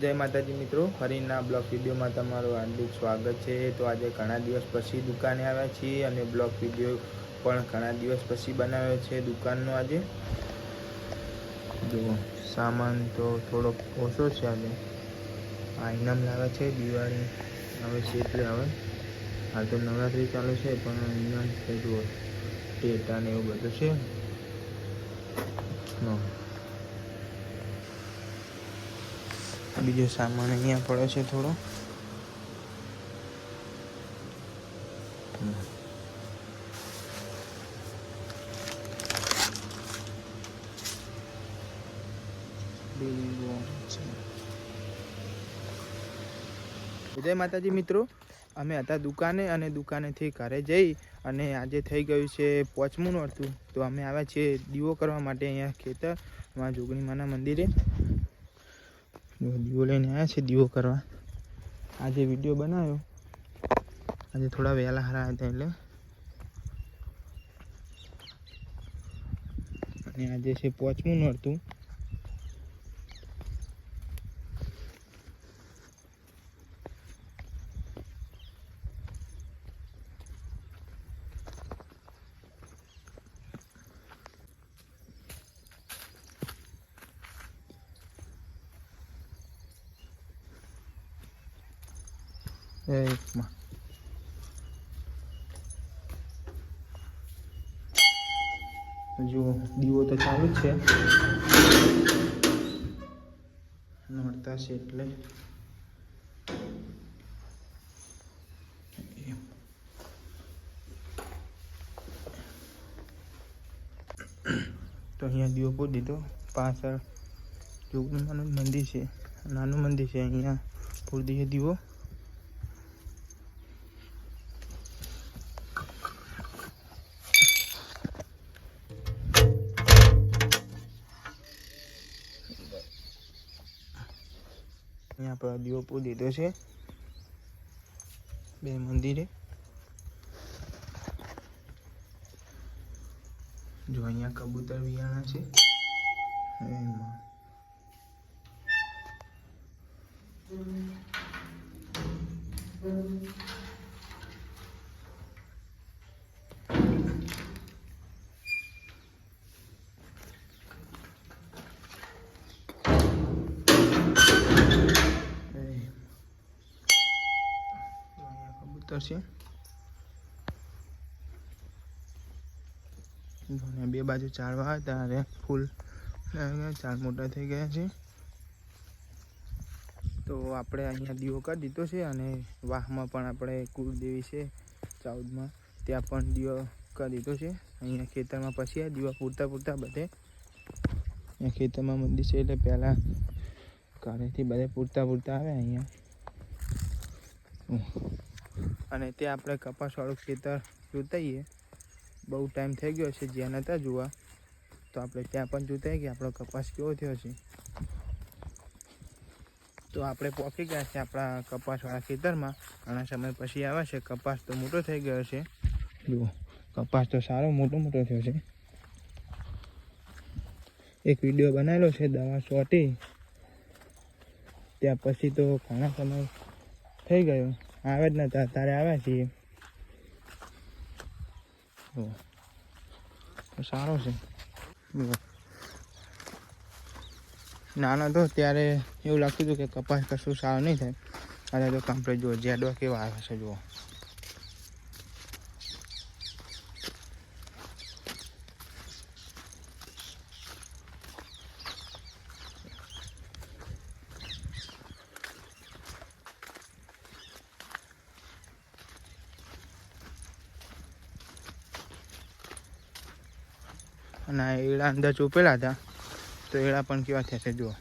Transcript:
જય માતાજી મિત્રો, ફરીના બ્લોગ વિડીયોમાં તમારું હાર્દિક સ્વાગત છે. તો આજે ઘણા દિવસ પછી દુકાને આવ્યા છીએ અને બ્લોગ વીડિયો પણ ઘણા દિવસ પછી બનાવ્યો છે દુકાનનો આજે. જુઓ, સામાન તો થોડોક ઓછો છે આજે. આ ઇનામ લાવે છે દિવાળી આવે છે એટલે હવે. હાલ તો નવરાત્રિ ચાલુ છે, પણ ઇનામ છે જુઓ, ટેટા ને એવું બધું છે. બીજો સામાન અહીંયા પડે છે થોડો. જય માતાજી મિત્રો. અમે હતા દુકાને અને દુકાનેથી ઘરે જઈ અને આજે થઈ ગયું છે પોચમું નોરતું. તો અમે આવ્યા છીએ દીવો કરવા માટે અહીંયા ખેતરમાં જોગણી માના મંદિરે. દીવો લઈને આવ્યા છે, દીવો કરવા. આજે વીડિયો બનાવ્યો. આજે થોડા વહેલા હારા હતા એટલે. અને આજે છે પોચમું નોરતું. એકમાં જુઓ દીવો તો ચાલુ જ છે. નોરતા છે એટલે. તો અહીંયા દીવો પૂરી દીધો. પાછળ જોગણીમાનું મંદિર છે. નાનું મંદિર છે અહીંયા. પૂરી દીધો દીવો. અહીંયા આપણે દીવો દીધો છે. બે મંદિરે. જો અહીંયા કબૂતર વિયાણા છે. એમાં એ અહીંયા કબૂતર છે જો બે બાજુ ઝાડવા ત્યારે અને ફૂલ ઝાડ મોટા થઈ ગયા છે. તો આપણે અહીંયા દીવો કરી દીધો છે, અને વાહમાં પણ આપણે કુળદેવી છે ચૌદમાં ત્યાં પણ દીવો કરી દીધો છે. અહીંયા ખેતરમાં પછી આ દીવા પૂરતા પૂરતા બધે. અહીંયા ખેતરમાં મંદિર છે, એટલે પહેલાં ઘરેથી બધે પૂરતા પૂરતા આવે અહીંયા. અને તે આપણે કપાસવાળું ખેતર જોતાઈએ. બહુ ટાઈમ થઈ ગયો છે, જ્યાં નહોતા જોવા. તો આપણે ત્યાં પણ જોતાઈએ કે આપણો કપાસ કેવો થયો છે. તો આપણે પહોંચી ગયા છે આપણા કપાસવાળા ખેતરમાં. ઘણા સમય પછી આવ્યા છે. કપાસ તો મોટો થઈ ગયો છે. જુઓ કપાસ તો સારો મોટો મોટો થયો છે. એક વીડિયો બનાવેલો છે, દવા સોટી. ત્યાં પછી તો ઘણા સમય થઈ ગયો. આવે જ નતા તારે આવ્યા છીએ સારો છે. નાનો હતો ત્યારે એવું લાગતું હતું કે કપાસ કશું સારું નહીં થાય. અને તો કમ્પ્લીટ જુઓ જેડવા કેવા આવે છે, જુઓ. અને એડા અંદર ચોપેલા હતા તો એડા પણ કેવા છે જુઓ.